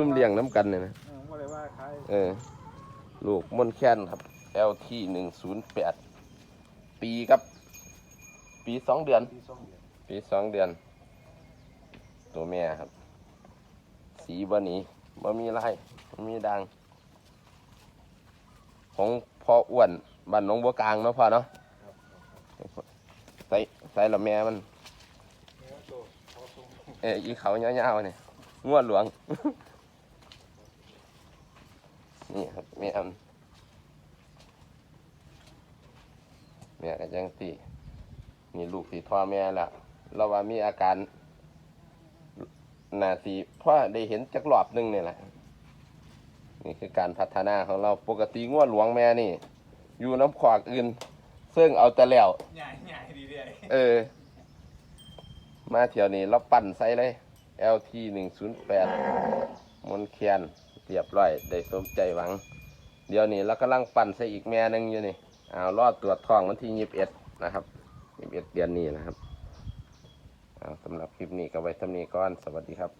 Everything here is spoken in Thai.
รุ่มเลี้ยงน้ำกันเนี่ยนะเออบ่ได้ว่าขายเออ ลูกมนแค้นครับ LT หนึ่งศูนย์แปดปีครับ ปีสองเดือน ที่สองเดือนปีสองเดือน ตัวแม่ครับ สีบะหนีบ่มีลายบ่มีดัง ของพ่ออ้วนบ้านหนองบัวกลางเนาะพ่อเนาะครับครับใส่ใส่ละแม่มัน เนื้อโตพอสูงเอออีเขาเงาวๆเนี่ยงวดหลวง นี่ครับแม่อันแม่ก็จังตีนี่ลูกสีท่อแม่แล้วเราว่ามีอาการหนาสีพ่อได้เห็นจักรอบหนึงเนี่ยแหละนี่คือการพัฒนาของเราปกติงวดหลวงแม่นี่ อยู่น้ำขวากอื่น ซึ่งเอาแต่แล้วใหญ่ใหญ่ดีเลยเออ มาเที่ยวนี้เราปั่นใส่เลย LT หนึ่งศูนย์แปดมนเคียน เรียบร้อยได้สมใจหวัง เดี๋ยวนี้เรากำลังปั่นใส่อีกแม่หนึ่งอยู่นี่เอารอดตรวจท้องวันที่ยี่สิบเอ็ดนะครับยี่สิบเอ็ดเดือนนี้นะครับเอาสำหรับคลิปนี้ก็ไว้ทำนี้ก่อนสวัสดีครับ